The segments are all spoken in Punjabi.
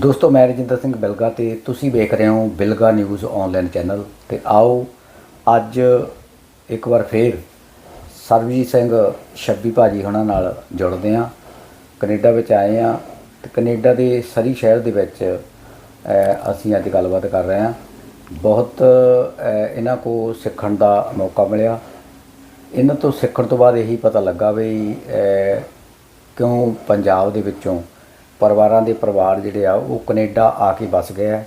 ਦੋਸਤੋ, ਮੈਂ ਰਜਿੰਦਰ ਸਿੰਘ ਬਿਲਗਾ ਤੇ ਤੁਸੀਂ ਵੇਖ ਰਹੇ ਹੋ ਬਿਲਗਾ ਨਿਊਜ਼ ਆਨਲਾਈਨ ਚੈਨਲ ਤੇ ਆਓ, ਅੱਜ ਇੱਕ ਵਾਰ ਫੇਰ ਸਰਬਜੀਤ ਸਿੰਘ ਛੱਬੀ ਭਾਜੀ ਹੁਣਾਂ ਨਾਲ ਜੁੜਦੇ ਹਾਂ। ਕੈਨੇਡਾ ਵਿੱਚ ਆਏ ਹਾਂ ਤੇ ਕੈਨੇਡਾ ਦੇ ਸਰੀ ਸ਼ਹਿਰ ਦੇ ਵਿੱਚ ਅਸੀਂ ਅੱਜ ਗੱਲਬਾਤ ਕਰ ਰਹੇ ਹਾਂ। ਬਹੁਤ ਇਹਨਾਂ ਕੋ ਸਿੱਖਣ ਦਾ ਮੌਕਾ ਮਿਲਿਆ। ਇਹਨਾਂ ਤੋਂ ਸਿੱਖਣ ਤੋਂ ਬਾਅਦ ਇਹੀ ਪਤਾ ਲੱਗਾ ਵੀ ਕਿਉਂ ਪੰਜਾਬ ਦੇ ਵਿੱਚੋਂ ਪਰਿਵਾਰਾਂ ਦੇ ਪਰਿਵਾਰ ਜਿਹੜੇ ਆ, ਉਹ ਕੈਨੇਡਾ ਆ ਕੇ ਵਸ ਗਏ ਆ।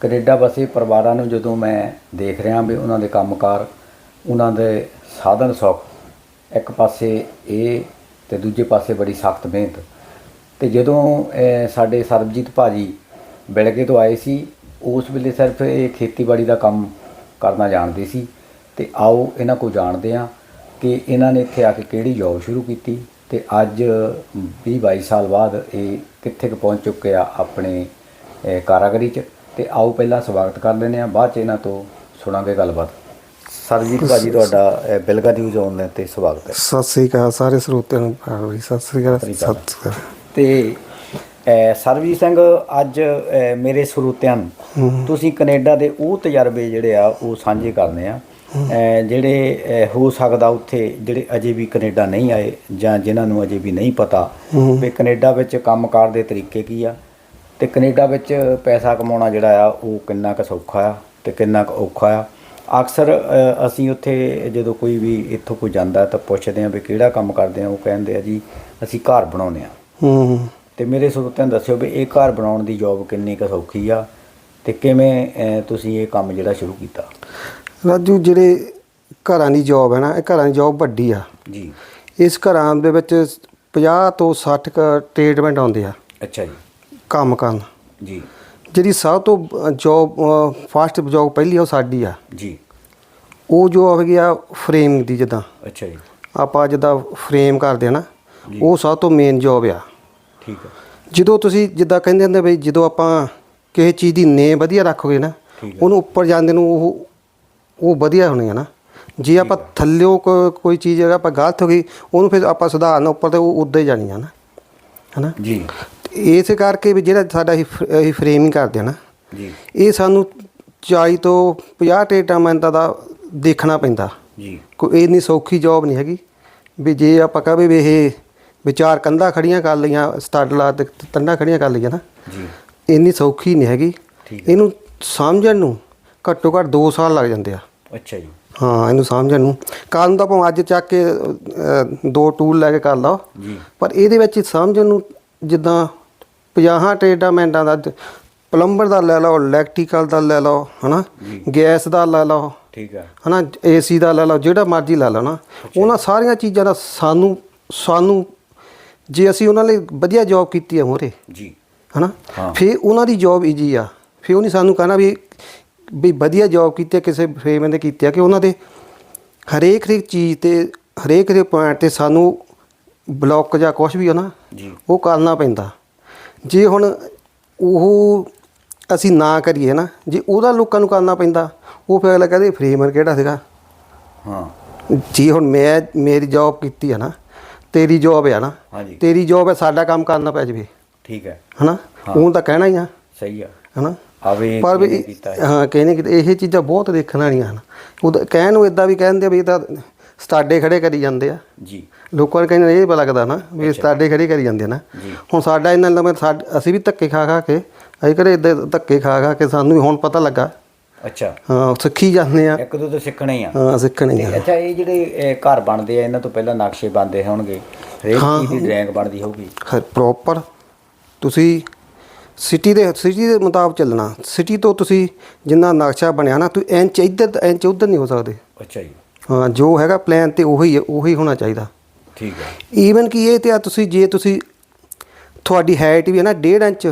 ਕੈਨੇਡਾ ਵਸੇ ਪਰਿਵਾਰਾਂ ਨੂੰ ਜਦੋਂ ਮੈਂ ਦੇਖ ਰਿਹਾ ਵੀ ਉਹਨਾਂ ਦੇ ਕੰਮਕਾਰ, ਉਹਨਾਂ ਦੇ ਸਾਧਨ ਸੌਖ, ਇੱਕ ਪਾਸੇ ਇਹ ਤੇ ਦੂਜੇ ਪਾਸੇ ਬੜੀ ਸਖਤ ਮਿਹਨਤ। ਤੇ ਜਦੋਂ ਸਾਡੇ ਸਰਬਜੀਤ ਭਾਜੀ ਬਿਲਗੇ ਤੋਂ ਆਏ ਸੀ, ਉਸ ਵੇਲੇ ਸਿਰਫ ਇਹ ਖੇਤੀਬਾੜੀ ਦਾ ਕੰਮ ਕਰਨਾ ਜਾਣਦੇ ਸੀ। ਤੇ ਆਓ, ਇਹਨਾਂ ਕੋਲ ਜਾਣਦੇ ਆ ਕਿ ਇਹਨਾਂ ਨੇ ਇੱਥੇ ਆ ਕੇ ਕਿਹੜੀ ਜੌਬ ਸ਼ੁਰੂ ਕੀਤੀ ਤੇ ਅੱਜ 20 22 ਸਾਲ ਬਾਅਦ ਇਹ ਕਿੱਥੇ ਕੁ ਪਹੁੰਚ ਚੁੱਕੇ ਆ ਆਪਣੇ ਕਾਰਾਗਰੀ 'ਚ। ਤੇ ਆਓ ਪਹਿਲਾਂ ਸਵਾਗਤ ਕਰ ਲੈਂਦੇ ਆ ਬਾਅਦ 'ਚ ਇਹਨਾਂ ਤੋਂ ਸੁਣਾਂਗੇ ਗੱਲਬਾਤ। ਸਰਜੀਤ ਭਾਜੀ ਤੁਹਾਡਾ ਬਿਲਗਾ ਨਿਊਜ਼ ਆਨਲਾਈਨ ਤੇ ਸਵਾਗਤ ਹੈ। ਸਤਿ ਸ੍ਰੀ ਅਕਾਲ ਸਾਰੇ ਸਰੋਤਿਆਂ ਨੂੰ ਸਤਿ ਸ੍ਰੀ ਅਕਾਲ। ਸਤਿ ਸ੍ਰੀ ਅਕਾਲ। ਤੇ ਅਹ, ਸਰਬਜੀਤ ਸਿੰਘ ਅੱਜ ਮੇਰੇ ਸਰੋਤਿਆਂ ਨੂੰ ਤੁਸੀਂ ਕੈਨੇਡਾ ਦੇ ਉਹ ਤਜਰਬੇ ਜਿਹੜੇ ਆ ਉਹ ਸਾਂਝੇ ਕਰਨੇ ਆ। ਜਿਹੜੇ ਹੋ ਸਕਦਾ ਉੱਥੇ ਜਿਹੜੇ ਅਜੇ ਵੀ ਕੈਨੇਡਾ ਨਹੀਂ ਆਏ ਜਾਂ ਜਿਨ੍ਹਾਂ ਨੂੰ ਅਜੇ ਵੀ ਨਹੀਂ ਪਤਾ ਵੀ ਕੈਨੇਡਾ ਵਿੱਚ ਕੰਮਕਾਰ ਦੇ ਤਰੀਕੇ ਕੀ ਆ। ਤੇ ਕੈਨੇਡਾ ਵਿੱਚ ਪੈਸਾ ਕਮਾਉਣਾ ਜਿਹੜਾ ਆ ਉਹ ਕਿੰਨਾ ਕੁ ਸੌਖਾ ਆ ਤੇ ਕਿੰਨਾ ਕੁ ਔਖਾ ਆ। ਅਕਸਰ ਅਸੀਂ ਉੱਥੇ ਜਦੋਂ ਕੋਈ ਵੀ ਇੱਥੋਂ ਕੋਈ ਜਾਂਦਾ ਤਾਂ ਪੁੱਛਦੇ ਆ ਵੀ ਕਿਹੜਾ ਕੰਮ ਕਰਦੇ ਆ ਉਹ ਕਹਿੰਦੇ ਆ ਜੀ ਅਸੀਂ ਘਰ ਬਣਾਉਂਦੇ ਆ ਹੂੰ। ਤੇ ਮੇਰੇ ਸਰੋਤਿਆਂ ਨੂੰ ਦੱਸਿਓ ਵੀ ਇਹ ਘਰ ਬਣਾਉਣ ਦੀ ਜੌਬ ਕਿੰਨੀ ਕੁ ਸੌਖੀ ਆ ਤੇ ਕਿਵੇਂ ਤੁਸੀਂ ਇਹ ਕੰਮ ਜਿਹੜਾ ਸ਼ੁਰੂ ਕੀਤਾ? ਰਾਜੂ ਜਿਹੜੇ ਘਰਾਂ ਦੀ ਜੌਬ ਹੈ ਨਾ ਇਹ ਘਰਾਂ ਦੀ ਜੌਬ ਵੱਡੀ ਆ। ਜੀ। ਇਸ ਘਰਾਂ ਦੇ ਵਿੱਚ 50 ਤੋਂ 60 ਕ ਟ੍ਰੀਟਮੈਂਟ ਆਉਂਦੇ ਆ। ਅੱਛਾ ਜੀ। ਕੰਮ ਕਰਨ। ਜੀ। ਜਿਹੜੀ ਸਭ ਤੋਂ ਜੌਬ ਫਾਸਟ ਜੌਬ ਪਹਿਲੀ ਆ ਉਹ ਸਾਡੀ ਆ। ਜੀ। ਉਹ ਜੋ ਹੈਗੀ ਆ ਫਰੇਮ ਦੀ ਜਿੱਦਾਂ। ਅੱਛਾ ਜੀ। ਆਪਾਂ ਜਿੱਦਾਂ ਫਰੇਮ ਕਰਦੇ ਆ ਨਾ। ਉਹ ਸਭ ਤੋਂ ਮੇਨ ਜੌਬ ਆ। ਠੀਕ ਹੈ ਜਦੋਂ ਤੁਸੀਂ ਜਿੱਦਾਂ ਕਹਿੰਦੇ ਹੁੰਦੇ ਬਈ ਜਦੋਂ ਆਪਾਂ ਕਿਸੇ ਚੀਜ਼ ਦੀ ਨੇ ਵਧੀਆ ਰੱਖੋਗੇ ਨਾ। ਉਹਨੂੰ ਉੱਪਰ ਜਾਂਦੇ ਨੂੰ ਉਹ ਉਹ ਵਧੀਆ ਹੋਣੀ ਹੈ ਨਾ। ਜੇ ਆਪਾਂ ਥੱਲਿਓ ਕੋਈ ਚੀਜ਼ ਅਗਰ ਆਪਾਂ ਗਲਤ ਹੋ ਗਈ ਉਹਨੂੰ ਫਿਰ ਆਪਾਂ ਸੁਧਾਰਨਾ ਉੱਪਰ ਤੇ ਉਹ ਉੱਦਾਂ ਹੀ ਜਾਣੀ ਆ ਨਾ। ਹਨਾ? ਜੀ। ਇਸੇ ਕਰਕੇ ਵੀ ਜਿਹੜਾ ਸਾਡਾ ਅਸੀਂ ਫਰੇਮਿੰਗ ਕਰਦੇ ਆ ਨਾ ਜੀ। ਇਹ ਸਾਨੂੰ 40 ਤੋਂ 50 ਟੇਟਾਮੈਂਟਾਂ ਦਾ ਦੇਖਣਾ ਪੈਂਦਾ। ਜੀ। ਕੋਈ ਇੰਨੀ ਸੌਖੀ ਜੌਬ ਨਹੀਂ ਹੈਗੀ। ਵੀ ਜੇ ਆਪਾਂ ਕਹਵੇ ਵੀ ਇਹ ਵਿਚਾਰ ਕੰਧਾਂ ਖੜੀਆਂ ਕਰ ਲਈਆਂ ਸਟੱਡ ਲਾ ਤੇ ਤੰਡਾ ਖੜੀਆਂ ਕਰ ਲਈਆਂ ਨਾ ਜੀ। ਇੰਨੀ ਸੌਖੀ ਨਹੀਂ ਹੈਗੀ। ਇਹਨੂੰ ਸਮਝਣ ਨੂੰ ਘੱਟੋ ਘੱਟ 2 ਸਾਲ ਲੱਗ ਜਾਂਦੇ ਆ। ਅੱਛਾ ਜੀ। ਹਾਂ ਇਹਨੂੰ ਸਮਝਣ ਨੂੰ। ਕਾਰਨ ਤਾਂ ਭਾਵੇਂ ਅੱਜ ਚੱਕ ਕੇ ਦੋ ਟੂਲ ਲੈ ਕੇ ਕਰ ਲਓ। ਜੀ। ਪਰ ਇਹਦੇ ਵਿੱਚ ਸਮਝਣ ਨੂੰ ਜਿੱਦਾਂ 50 ਟ੍ਰੀਟਮੈਂਟਾਂ ਦਾ ਪਲੰਬਰ ਦਾ ਲੈ ਲਓ ਇਲੈਕਟ੍ਰੀਕਲ ਦਾ ਲੈ ਲਓ ਹਨਾ। ਗੈਸ ਦਾ ਲੈ ਲਓ। ਠੀਕ ਹੈ ਹਨਾ? ਏਸੀ ਦਾ ਲੈ ਲਓ ਜਿਹੜਾ ਮਰਜ਼ੀ ਲੈ ਲਓ ਨਾ। ਉਹਨਾਂ ਸਾਰੀਆਂ ਚੀਜ਼ਾਂ ਦਾ ਸਾਨੂੰ ਸਾਨੂੰ ਜੇ ਅਸੀਂ ਉਹਨਾਂ ਲਈ ਵਧੀਆ ਜੌਬ ਕੀਤੀ ਹੈ ਮੋਰੇ ਜੀ। ਹਨਾ। ਫਿਰ ਉਹਨਾਂ ਦੀ ਜੌਬ ਈਜੀ ਆ। ਫਿਰ ਉਹਨੇ ਸਾਨੂੰ ਕਹਿਣਾ ਵੀ ਵੀ ਵਧੀਆ ਜੌਬ ਕੀਤੀ ਹੈ ਕਿਸੇ ਫੇਮ ਨੇ ਕੀਤੀ ਆ ਕਿ ਉਹਨਾਂ ਦੇ ਹਰੇਕ ਹਰੇਕ ਚੀਜ਼ ਤੇ ਹਰੇਕ ਹਰੇਕ ਪੁਆਇੰਟ ਤੇ ਸਾਨੂੰ ਬਲੌਕ ਜਾਂ ਕੁਝ ਵੀ ਆ ਨਾ ਜੀ। ਉਹ ਕਰਨਾ ਪੈਂਦਾ। ਜੇ ਹੁਣ ਉਹ ਅਸੀਂ ਨਾ ਕਰੀਏ ਨਾ ਜੇ ਉਹਦਾ ਲੋਕਾਂ ਨੂੰ ਕਰਨਾ ਪੈਂਦਾ ਉਹ ਫਿਰ ਅਗਲਾ ਕਹਦੇ ਫਰੇਮਰ ਕਿਹੜਾ ਸੀਗਾ? ਹਾਂ। ਜੀ ਹੁਣ ਮੈਂ ਮੇਰੀ ਜੌਬ ਕੀਤੀ ਆ ਨਾ ਤੇਰੀ ਜੌਬ ਆ ਨਾ ਹਾਂਜੀ। ਤੇਰੀ ਜੌਬ ਹੈ ਸਾਡਾ ਕੰਮ ਕਰਨਾ ਪੈ ਜਵੇ। ਠੀਕ ਹੈ। ਹਨਾ? ਹਾਂ। ਉਹ ਤਾਂ ਕਹਿਣਾ ਹੀ ਆ। ਸਹੀ ਆ। ਹਨਾ? ਆਵੇ ਪਰ ਵੀ ਹੈ ਹਾਂ ਕਹਿੰਦੇ ਕਿ ਇਹ ਚੀਜ਼ਾਂ ਬਹੁਤ ਦੇਖਣ ਵਾਲੀਆਂ ਹਨ। ਉਹ ਕਹਿਣ ਨੂੰ ਇਦਾਂ ਵੀ ਕਹਿੰਦੇ ਵੀ ਇਹ ਤਾਂ ਸਟਾਡੇ ਖੜੇ ਕਰੀ ਜਾਂਦੇ ਆ। ਜੀ। ਲੋਕਾਂ ਨੂੰ ਕਹਿੰਦੇ ਇਹ ਪਤਾ ਲੱਗਦਾ ਨਾ ਵੀ ਸਟਾਡੇ ਖੜੇ ਕਰੀ ਜਾਂਦੇ ਨਾ। ਹੁਣ ਸਾਡਾ ਇਹਨਾਂ ਸਾਡ- ਅਸੀਂ ਵੀ ਧੱਕੇ ਖਾ ਖਾ ਕੇ ਅਸੀਂ ਕਰੇ ਇਦਾਂ ਧੱਕੇ ਖਾ ਖਾ ਕੇ ਸਾਨੂੰ ਵੀ ਹੁਣ ਪਤਾ ਲੱਗਾ। ਅੱਛਾ। ਹਾਂ ਸਿੱਖੀ ਜਾਂਦੇ ਆ। ਇੱਕ ਦੋ ਤਾਂ ਸਿੱਖਣੇ ਹੀ ਆ। ਹਾਂ ਸਿੱਖਣੀ ਤੇ ਆ। ਅੱਛਾ ਇਹ ਜਿਹੜੇ ਘਰ ਬਣਦੇ ਆ ਇਹਨਾਂ ਤੋਂ ਪਹਿਲਾਂ ਨਕਸ਼ੇ ਬਣਦੇ ਹੋਣਗੇ। ਹਰੇਕ ਹਾਂ, ਚੀਜ਼ ਦੀ ਡਰਾਇੰਗ ਬਣਦੀ ਹੋਊਗੀ। ਪ੍ਰੋਪਰ ਤੁਸੀਂ ਸਿਟੀ ਦੇ ਸਿਟੀ ਦੇ ਮੁਤਾਬਕ ਚੱਲਣਾ। ਸਿਟੀ ਤੋਂ ਤੁਸੀਂ ਜਿੰਨਾ ਨਕਸ਼ਾ ਬਣਿਆ ਨਾ ਤੁਸੀਂ ਇੰਚ ਇੱਧਰ ਤੇ ਇੰਚ ਉੱਧਰ ਨਹੀਂ ਹੋ ਸਕਦੇ। ਅੱਛਾ ਜੀ। ਹਾਂ ਜੋ ਹੈਗਾ ਪਲਾਨ ਤੇ ਉਹੀ ਹੈ ਉਹੀ ਹੋਣਾ ਚਾਹੀਦਾ। ਠੀਕ ਹੈ। ਈਵਨ ਕਿ ਇਹ ਤੇ ਆ ਤੁਸੀਂ ਜੇ ਤੁਸੀਂ ਤੁਹਾਡੀ ਹਾਈਟ ਵੀ ਹੈ ਨਾ 1.5 ਇੰਚ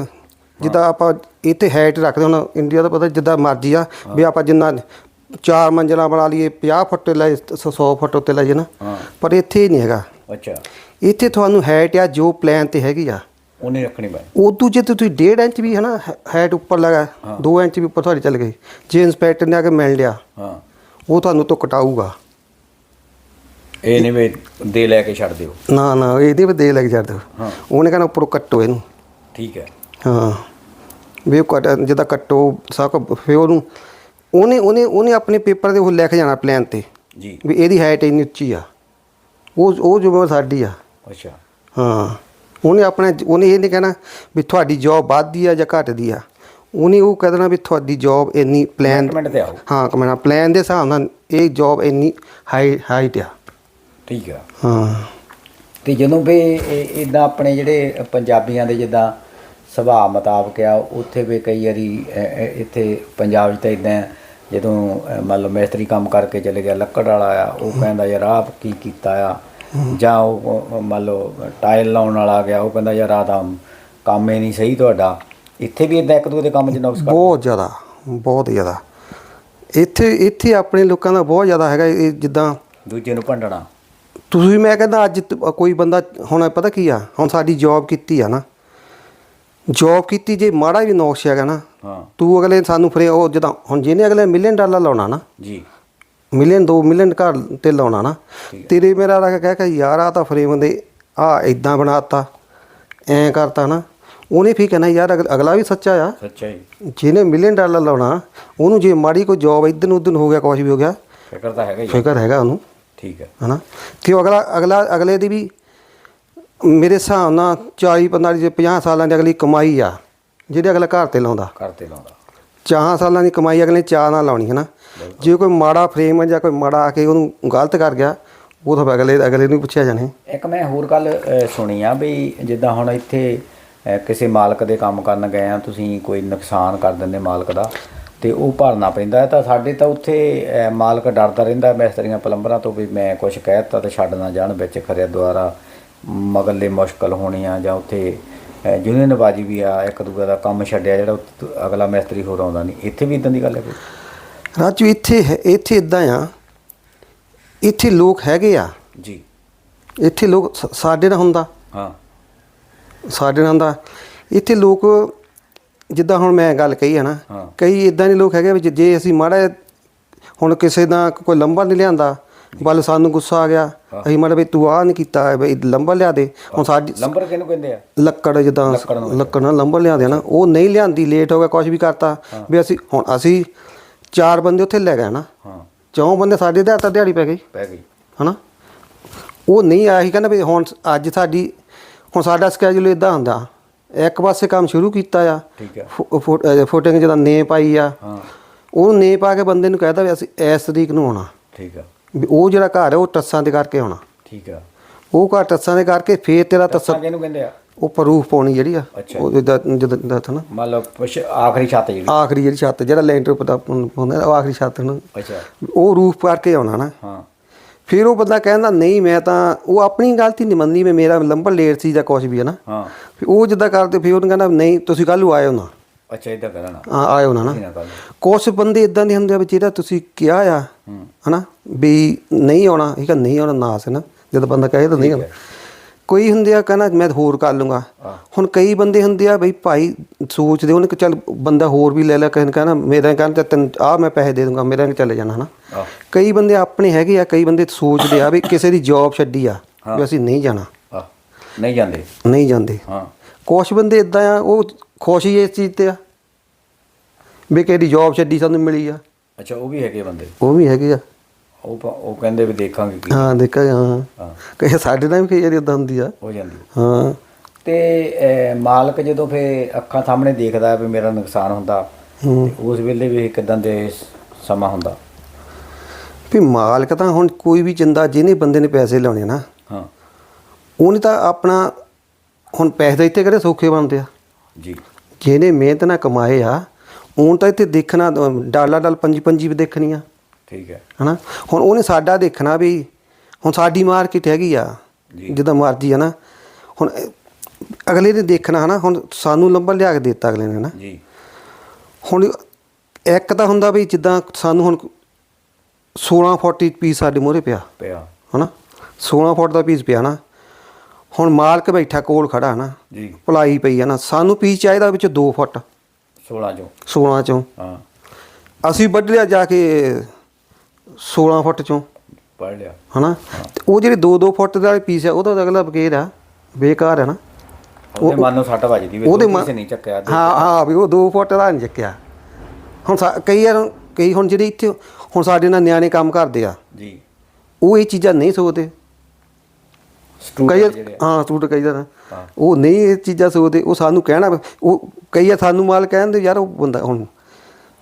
ਜਿੱਦਾਂ ਆਪਾਂ ਇੱਥੇ ਹਾਈਟ ਰੱਖਦੇ ਹੁਣ ਇੰਡੀਆ ਦਾ ਪਤਾ ਜਿੱਦਾਂ ਮਰਜ਼ੀ ਆ ਵੀ ਆਪਾਂ ਜਿੰਨਾ ਚਾਰ ਮੰਜ਼ਲਾ ਬਣਾ ਲਈਏ 50 ਫੁੱਟ ਲੈ 100 ਫੁੱਟ ਉੱਤੇ ਲੈ ਜੇ ਨਾ। ਪਰ ਇੱਥੇ ਨਹੀਂ ਹੈਗਾ। ਅੱਛਾ। ਇੱਥੇ ਤੁਹਾਨੂੰ ਹਾਈਟ ਆ ਜੋ ਪਲਾਨ ਤੇ ਹੈਗੀ ਆ। ਉਹਨੇ ਰੱਖਣੀ ਬੈ ਉਦੋਂ ਜੇ ਤੁਸੀਂ 1.5 ਇੰਚ ਵੀ ਹੈ ਨਾ ਉੱਪਰ ਲਗਾ 2 ਇੰਚ ਵੀ ਉੱਪਰ ਤੁਹਾਡੀ ਚੱਲ ਗਈ। ਜੇ ਇੰਸਪੈਕਟਰ ਨੇ ਆ ਕੇ ਮਿਲ ਲਿਆ ਹਾਂ। ਉਹ ਤੁਹਾਨੂੰ ਤੋਂ ਕਟਾਊਗਾ। ਇਹ ਨਹੀਂ ਵੀ ਦੇ ਲੈ ਕੇ ਛੱਡ ਦਿਓ। ਨਾ ਨਾ ਇਹਦੇ ਵੀ ਦੇ ਲੱਗ ਜਾਂਦਾ ਹਾਂ। ਉਹਨੇ ਕਹਿੰਦਾ ਉੱਪਰੋਂ ਕੱਟੋ ਇਹਨੂੰ। ਠੀਕ ਹੈ। ਹਾਂ। ਵੀ ਕੱਟ ਜਿੱਦਾਂ ਕੱਟੋ ਸਭ ਕੁ- ਫਿਰ ਉਹਨੂੰ ਉਹਨੇ ਉਹਨੇ ਉਹਨੇ ਆਪਣੇ ਪੇਪਰ ਤੇ ਉਹ ਲਿਖ ਜਾਣਾ ਪਲਾਨ ਤੇ। ਜੀ। ਵੀ ਇਹਦੀ ਹਾਈਟ ਇੰਨੀ ਉੱਚੀ ਆ। ਉਹ ਉਹ ਜ਼ਿੰਮੇਵਾਰੀ ਸਾਡੀ ਆ। ਅੱਛਾ। ਹਾਂ। ਉਹਨੇ ਆਪਣੇ ਉਹਨੇ ਇਹ ਨਹੀਂ ਕਹਿਣਾ ਵੀ ਤੁਹਾਡੀ ਜੌਬ ਵੱਧਦੀ ਆ ਜਾਂ ਘਟਦੀ ਆ। ਉਹਨੇ ਉਹ ਕਹਿ ਦੇਣਾ ਵੀ ਤੁਹਾਡੀ ਜੌਬ ਇੰਨੀ ਪਲਾਨ ਮਿੰਟ ਤੇ ਆਓ। ਹਾਂ ਕਮਣਾ ਪਲਾਨ ਦੇ ਹਿਸਾਬ ਨਾਲ ਇਹ ਜੌਬ ਇੰਨੀ ਹਾਈ ਹਾਈਟ ਆ। ਠੀਕ ਆ। ਹਾਂ। ਤੇ ਜਦੋਂ ਵੀ ਇਦਾਂ ਆਪਣੇ ਜਿਹੜੇ ਪੰਜਾਬੀਆਂ ਦੇ ਜਿੱਦਾਂ ਸੁਭਾਅ ਮੁਤਾਬਕ ਆ ਉੱਥੇ ਵੀ ਕਈ ਵਾਰੀ ਇੱਥੇ ਪੰਜਾਬ 'ਚ ਤਾਂ ਇਦਾਂ ਜਦੋਂ ਮੰਨ ਲਓ ਮਿਸਤਰੀ ਕੰਮ ਕਰਕੇ ਚਲੇ ਗਿਆ ਲੱਕੜ ਵਾਲਾ ਆ ਉਹ ਕਹਿੰਦਾ ਯਾਰ ਆਹ ਕੀ ਕੀਤਾ ਆ ਜਾਂ ਉਹ ਮੰਨ ਲਓ ਟਾਇਲ ਲਾਉਣ ਵਾਲਾ ਆ ਗਿਆ ਉਹ ਕਹਿੰਦਾ ਯਾਰ ਆਹ ਤਾਂ ਕੰਮ ਹੀ ਨਹੀਂ ਸਹੀ ਤੁਹਾਡਾ। ਇੱਥੇ ਵੀ ਇਦਾਂ ਇੱਕ ਦੂਜੇ ਦੇ ਕੰਮ 'ਚ ਨੁਕਸ ਕਰ ਬਹੁਤ ਜ਼ਿਆਦਾ ਬਹੁਤ ਜ਼ਿਆਦਾ। ਇੱਥੇ ਇੱਥੇ ਆਪਣੇ ਲੋਕਾਂ ਦਾ ਬਹੁਤ ਜ਼ਿਆਦਾ ਹੈਗਾ ਇਹ ਜਿੱਦਾਂ ਦੂਜੇ ਨੂੰ ਭੰਡਣਾ। ਤੁਸੀਂ ਮੈਂ ਕਹਿੰਦਾ ਅੱਜ ਕੋਈ ਬੰਦਾ ਹੁਣ ਪਤਾ ਕੀ ਆ ਹੁਣ ਸਾਡੀ ਜੌਬ ਕੀਤੀ ਆ ਨਾ। ਜੌਬ ਕੀਤੀ ਜੇ ਮਾੜਾ ਵੀ ਨੌਕਸ ਹੈਗਾ ਨਾ ਹਾਂ। ਤੂੰ ਅਗਲੇ ਸਾਨੂੰ ਫਰੇ ਉਹ ਜਦੋਂ ਹੁਣ ਜਿਹਨੇ ਅਗਲੇ ਮਿਲੀਅਨ ਡਾਲਰ ਲਾਉਣਾ ਨਾ ਜੀ। ਮਿਲੀਅਨ 2 ਮਿਲੀਅਨ ਘਰ ਤੇ ਲਾਉਣਾ ਨਾ। ਤੇਰੇ ਮੇਰਾ ਰੱਖ ਕਹਿ ਕੇ ਯਾਰ ਆ ਤਾਂ ਫਰੇਮ ਦੇ ਆ ਇਦਾਂ ਬਣਾਤਾ ਐਂ ਕਰਤਾ ਨਾ। ਉਹਨੇ ਫਿਰ ਕਹਿਣਾ ਯਾਰ ਅਗ- ਅਗਲਾ ਵੀ ਸੱਚਾ ਆ। ਸੱਚਾ ਹੀ। ਜਿਹਨੇ ਮਿਲੀਅਨ ਡਾਲਰ ਲਾਉਣਾ ਉਹਨੂੰ ਜੇ ਮਾੜੀ ਕੋਈ ਜੌਬ ਇੱਧਰ ਨੂੰ ਉੱਧਰ ਨੂੰ ਹੋ ਗਿਆ ਕੁਛ ਵੀ ਹੋ ਗਿਆ ਫਿਕਰ ਤਾਂ ਹੈਗਾ ਹੀ। ਫਿਕਰ ਹੈਗਾ ਉਹਨੂੰ। ਠੀਕ ਹੈ। ਹਨਾ? ਕਿ ਉਹ ਅਗਲਾ ਅਗਲਾ ਅਗਲੇ ਦੀ ਵੀ ਮੇਰੇ ਹਿਸਾਬ ਨਾਲ 40 45 ਜੇ 50 ਸਾਲਾਂ ਦੀ ਅਗਲੀ ਕਮਾਈ ਆ ਜਿਹੜੇ ਅਗਲਾ ਘਰ ਤੇ ਲਾਉਂਦਾ। ਕਰਤੇ ਲਾਉਂਦਾ। ਚਾਹਾਂ ਸਾਲਾਂ ਦੀ ਕਮਾਈ ਅਗਲੇ ਚਾਹ ਨਾਲ ਲਾਉਣੀ ਹੈ ਨਾ। ਜੇ ਕੋਈ ਮਾੜਾ ਫਰੇਮ ਜਾਂ ਕੋਈ ਮਾੜਾ ਆ ਕੇ ਉਹਨੂੰ ਗਲਤ ਕਰ ਗਿਆ, ਉਹ ਤਾਂ ਅਗਲੇ ਅਗਲੇ ਨੂੰ ਪੁੱਛਿਆ ਜਾਣੇ ਇੱਕ ਮੈਂ ਹੋਰ ਗੱਲ ਸੁਣੀ ਆ ਵੀ ਜਿੱਦਾਂ ਹੁਣ ਇੱਥੇ ਕਿਸੇ ਮਾਲਕ ਦੇ ਕੰਮ ਕਰਨ ਗਏ ਆ, ਤੁਸੀਂ ਕੋਈ ਨੁਕਸਾਨ ਕਰ ਦਿੰਦੇ ਮਾਲਕ ਦਾ, ਤੇ ਉਹ ਭਰਨਾ ਪੈਂਦਾ ਤਾਂ ਸਾਡੇ ਤਾਂ ਉੱਥੇ ਮਾਲਕ ਡਰਦਾ ਰਹਿੰਦਾ ਮਿਸਤਰੀਆਂ ਪਲੰਬਰਾਂ ਤੋਂ ਵੀ ਮੈਂ ਕੁਝ ਕਹਿਤਾ ਤੇ ਛੱਡ ਨਾ ਜਾਣ, ਵਿੱਚ ਖਰਿਆ ਦੁਆਰਾ ਮਗਲੇ ਮੁਸ਼ਕਲ ਹੋਣੀ ਆ ਜਾਂ ਉੱਥੇ ਯੂਨੀਅਨਬਾਜੀ ਵੀ ਆ ਇੱਕ ਦੂਜੇ ਦਾ ਕੰਮ ਛੱਡਿਆ ਜਿਹੜਾ ਅਗਲਾ ਮਿਸਤਰੀ ਹੋਰ ਆਉਂਦਾ ਨਹੀਂ। ਇੱਥੇ ਵੀ ਇਦਾਂ ਦੀ ਗੱਲ ਹੈ ਕੋਈ? ਰਾਜੂ ਇੱਥੇ ਹੈ ਇੱਥੇ ਇਦਾਂ ਆ। ਇੱਥੇ ਲੋਕ ਹੈਗੇ ਆ। ਜੀ। ਇੱਥੇ ਲੋਕ ਸਾਡੇ ਨਾਲ ਹੁੰਦਾ। ਹਾਂ। ਸਾਡੇ ਨਾਲ ਹੁੰਦਾ। ਇੱਥੇ ਲੋਕ ਜਿੱਦਾਂ ਹੁਣ ਮੈਂ ਗੱਲ ਕਹੀ ਹੈ ਨਾ। ਕਈ ਇਦਾਂ ਦੇ ਲੋਕ ਹੈਗੇ ਵੀ ਜੇ- ਅਸੀਂ ਮਾੜਾ ਹੁਣ ਕਿਸੇ ਦਾ ਕੋਈ ਲੰਬਾ ਨਹੀਂ ਲਿਆਂਦਾ ਵੱਲ ਸਾਨੂੰ ਗੁੱਸਾ ਆ ਗਿਆ। ਅਸੀਂ ਮਾੜਾ ਵੀ ਤੂੰ ਆਹ ਨਹੀਂ ਕੀਤਾ ਬਈ ਲੰਬਾ ਲਿਆ ਦੇ। ਹੁਣ ਸਾਡੀ ਲੰਬਰ ਕਿਹਨੂੰ ਕਹਿੰਦੇ ਆ? ਲੱਕੜ ਜਿੱਦਾਂ ਲੱਕੜ ਨਾਲ ਲੰਬਾ ਲਿਆਂਦੇ ਆ ਨਾ ਉਹ ਨਹੀਂ ਲਿਆਂਦੀ ਲੇਟ ਹੋ ਗਿਆ ਕੁਝ ਵੀ ਕਰਤਾ। ਵੀ ਅਸੀਂ ਹੁਣ ਅਸੀਂ ਚਾਰ ਬੰਦੇ ਉੱਥੇ ਲੈ ਗਏ ਨਾ। ਹਾਂ। ਚੌਂ ਬੰਦੇ ਸਾਡੇ ਦੇ ਤਾਂ ਦਿਹਾੜੀ ਪੈ ਗਈ। ਪੈ ਗਈ। ਹਨਾ? ਉਹ ਨਹੀਂ ਆਇਆ ਸੀ ਕਹਿੰਦਾ ਵੀ ਹੁਣ ਅੱਜ ਸਾਡੀ ਹੁਣ ਸਾਡਾ ਸਕੇਜੂਲ ਇਦਾਂ ਹੁੰਦਾ। ਇੱਕ ਪਾਸੇ ਕੰਮ ਸ਼ੁਰੂ ਕੀਤਾ ਆ। ਠੀਕ ਹੈ ਫੋਟੋਇੰਗ ਜਦੋਂ ਨੇ ਪਾਈ ਆ। ਹਾਂ। ਉਹਨੂੰ ਨੇ ਪਾ ਕੇ ਬੰਦੇ ਨੂੰ ਕਹਿਤਾ ਵੀ ਅਸੀਂ ਇਸ ਤਰੀਕ ਨੂੰ ਆਉਣਾ। ਠੀਕ ਆ। ਵੀ ਉਹ ਜਿਹੜਾ ਘਰ ਹੈ ਉਹ ਟੱਸਾਂ ਦੇ ਕਰਕੇ ਆਉਣਾ। ਠੀਕ ਆ। ਉਹ ਘਰ ਟੱਸਾਂ ਦੇ ਕਰਕੇ ਫੇਰ ਤੇਰਾ ਟੱਸਾ ਤੱਸਾ ਕਿਹਨੂੰ ਕਹਿੰਦੇ ਆ? ਉਹ ਪ੍ਰੂਫ ਪਾਉਣੀ ਜਿਹੜੀ ਆ ਅੱਛਾ। ਉਹ ਜਿੱਦਾਂ ਜਦੋਂ ਦਾ ਨਾ। ਮੰਨ ਲਓ ਪੁਸ਼ ਆਖਰੀ ਛੱਤ ਜਿਹੜੀ। ਆਖਰੀ ਜਿਹੜੀ ਛੱਤ ਜਿਹੜਾ ਲੈਂਟਰ ਪਤਾ ਪਾਉਂਦਾ ਉਹ ਆਖਰੀ ਛੱਤ ਨੂੰ। ਅੱਛਾ। ਉਹ ਰੂਫ ਕਰਕੇ ਆਉਣਾ ਨਾ। ਹਾਂ। ਫਿਰ ਉਹ ਬੰਦਾ ਕਹਿੰਦਾ ਨਹੀਂ ਮੈਂ ਤਾਂ ਉਹ ਆਪਣੀ ਗਲਤੀ ਨਹੀਂ ਮੰਨਦੀ ਮੇਰਾ ਲੰਬਰ ਲੇਟ ਸੀ ਜਾਂ ਕੁਝ ਵੀ ਹੈ ਨਾ। ਹਾਂ। ਫਿਰ ਉਹ ਜਿੱਦਾਂ ਕਰਦੇ ਫਿਰ ਉਹਨੂੰ ਕਹਿੰਦਾ ਨਹੀਂ ਤੁਸੀਂ ਕੱਲ੍ਹ ਨੂੰ ਆਇਓ ਨਾ। ਅੱਛਾ ਇਦਾਂ ਕਰਨਾ ਆ ਆਇਓ ਨਾ। ਨਾ ਕੁਛ ਬੰਦੇ ਇਦਾਂ ਦੇ ਹੁੰਦੇ ਆ ਵੀ ਜਿਹੜਾ ਤੁਸੀਂ ਕਿਹਾ ਆ ਹੂੰ। ਹਨਾ ਵੀ ਨਹੀਂ ਆਉਣਾ ਇਹ ਕਹਿੰਦਾ ਨਹੀਂ ਆਉਣਾ ਨਾ ਸੀ ਨਾ ਜਦੋਂ ਬੰਦਾ ਕਹੇ ਤਾਂ ਨਹੀਂ ਆਉਣਾ। ਕੋਈ ਹੁੰਦੇ ਆ ਕਹਿੰਦਾ ਮੈਂ ਹੋਰ ਕਰ ਲੂੰਗਾ। ਹਾਂ। ਹੁਣ ਕਈ ਬੰਦੇ ਹੁੰਦੇ ਆ ਬਈ ਭਾਈ ਸੋਚਦੇ ਉਹਨੇ ਕਿ ਚੱਲ ਬੰਦਾ ਹੋਰ ਵੀ ਲੈ ਲੈ ਕਹਿੰਦਾ ਕਹਿੰਦਾ ਮੇਰਾ ਕਹਿੰਦਾ ਤੈਨੂੰ ਆ ਮੈਂ ਪੈਸੇ ਦੇ ਦੂੰਗਾ ਮੇਰਾ ਚਲੇ ਜਾਣਾ ਹਨਾ। ਕਈ ਬੰਦੇ ਆਪਣੇ ਹੈਗੇ ਆ ਕਈ ਬੰਦੇ ਸੋਚਦੇ ਆ ਵੀ ਕਿਸੇ ਦੀ ਜੌਬ ਛੱਡੀ ਆ ਵੀ ਅਸੀਂ ਨਹੀਂ ਜਾਣਾ। ਨਹੀਂ ਜਾਂਦੇ। ਨਹੀਂ ਜਾਂਦੇ। ਹਾਂ। ਕੁਛ ਬੰਦੇ ਇਦਾਂ ਆ ਉਹ ਖੁਸ਼ ਹੀ ਇਸ ਚੀਜ਼ ਤੇ ਆ ਵੀ ਕਿਹੜੀ ਜੌਬ ਛੱਡੀ ਸਾਨੂੰ ਮਿਲੀ ਆ। ਅੱਛਾ ਉਹ ਵੀ ਹੈਗੇ ਬੰਦੇ? ਉਹ ਵੀ ਹੈਗੇ ਆ। ਉਹ ਪ- ਉਹ ਕਹਿੰਦੇ ਵੀ ਦੇਖਾਂਗੇ ਕੀ ਹਾਂ ਦੇਖਾ ਹਾਂ। ਹਾਂ। ਕਈ ਸਾਡੇ ਨਾਲ ਵੀ ਕਈ ਵਾਰੀ ਇਦਾਂ ਹੁੰਦੀ ਆ। ਹੋ ਜਾਂਦੀ ਹਾਂ। ਤੇ ਅਹ, ਮਾਲਕ ਜਦੋਂ ਫੇ ਅੱਖਾਂ ਸਾਹਮਣੇ ਦੇਖਦਾ ਵੀ ਮੇਰਾ ਨੁਕਸਾਨ ਹੁੰਦਾ ਤੇ ਉਸ ਵੇਲੇ ਵੀ ਕਿਦਾਂ ਦੇ ਸ- ਸਮਾਂ ਹੁੰਦਾ? ਵੀ ਮਾਲਕ ਤਾਂ ਹੁਣ ਕੋਈ ਵੀ ਚੰਦਾ ਜਿਹਨੇ ਬੰਦੇ ਨੇ ਪੈਸੇ ਲਾਉਣੇ ਨਾ ਹਾਂ। ਉਹਨੇ ਤਾਂ ਆਪਣਾ ਹੁਣ ਪੈਸੇ ਤਾਂ ਇੱਥੇ ਕਿਹੜੇ ਸੌਖੇ ਬਣਦੇ ਆ? ਜੀ। ਜਿਹਨੇ ਮਿਹਨਤ ਨਾਲ ਕਮਾਏ ਆ ਉਹਨ ਤਾਂ ਇੱਥੇ ਦੇਖਣਾ ਡਾਲਰ ਡਾਲ ਪੰਜੀ ਪੰਜੀ ਵੀ ਦੇਖਣੀ ਆ ਠੀਕ ਹੈ। ਹਨਾ? ਹੁਣ ਉਹਨੇ ਸਾਡਾ ਦੇਖਣਾ ਵੀ ਹੁਣ ਸਾਡੀ ਮਾਰਕੀਟ ਹੈਗੀ ਆ। ਜਿੱਦਾਂ ਮਰਜ਼ੀ ਆ ਨਾ। ਹੁਣ ਅਗਲੇ ਨੇ ਦੇਖਣਾ ਹਨਾ ਹੁਣ ਸਾਨੂੰ ਲੰਬਾ ਲਿਆ ਕੇ ਦਿੱਤਾ ਅਗਲੇ ਨੇ ਨਾ ਜੀ। ਹੁਣ ਇੱਕ ਤਾਂ ਹੁੰਦਾ ਵੀ ਜਿੱਦਾਂ ਸਾਨੂੰ ਹੁਣ 16 ਫੁੱਟ ਪੀਸ ਸਾਡੇ ਮੂਹਰੇ ਪਿਆ। ਪਿਆ। ਹਨਾ? 16 ਫੁੱਟ ਦਾ ਪੀਸ ਪਿਆ ਨਾ। ਹੁਣ ਮਾਲਕ ਬੈਠਾ ਕੋਲ ਖੜਾ ਨਾ ਜੀ। ਭਲਾਈ ਪਈ ਆ ਨਾ ਸਾਨੂੰ ਪੀਸ ਚਾਹੀਦਾ ਵਿੱਚ 2 ਫੁੱਟ। 16 ਚੋਂ। 16 ਚੋਂ। ਹਾਂ। ਅਸੀਂ ਵੱਢ ਲਿਆ ਜਾ ਕੇ 16 ਫੁੱਟ ਚੋਂ ਪੜ ਲਿਆ। ਹਨਾ? ਉਹ ਜਿਹੜੇ 2-2 ਫੁੱਟ ਦਾ ਪੀਸ ਆ ਉਹਦਾ ਤਾਂ ਅਗਲਾ ਬਕੇਰ ਆ ਬੇਕਾਰ ਹੈ ਨਾ। ਉਹਦੇ ਮਨ ਨੂੰ ਸੱਟ ਵੱਜਦੀ ਵੀ ਉਹਦੇ ਮਨ- ਨਹੀਂ ਚੱਕਿਆ ਹਾਂ ਹਾਂ ਵੀ ਉਹ 2 ਫੁੱਟ ਦਾ ਨਹੀਂ ਚੱਕਿਆ। ਹੁਣ ਕਈ ਯਾਰ ਕਈ ਹੁਣ ਜਿਹੜੇ ਇੱਥੇ ਹੁਣ ਸਾਡੇ ਨਾਲ ਨਿਆਣੇ ਕੰਮ ਕਰਦੇ ਆ। ਜੀ। ਉਹ ਇਹ ਚੀਜ਼ਾਂ ਨਹੀਂ ਸੋਚਦੇ। ਕਈ ਸਟੂਡੈਂਟ ਜਿਹੜੇ ਆ। ਹਾਂ ਸਟੂਡ ਕਈ ਦਾ। ਉਹ ਨਹੀਂ ਇਹ ਚੀਜ਼ਾਂ ਸੋਚਦੇ ਉਹ ਸਾਨੂੰ ਕਹਿਣਾ ਵੀ- ਉਹ ਕਈ ਆ ਸਾਨੂੰ ਮਾਲ ਕਹਿੰਦੇ ਯਾਰ ਉਹ ਬੰਦਾ ਹੁਣ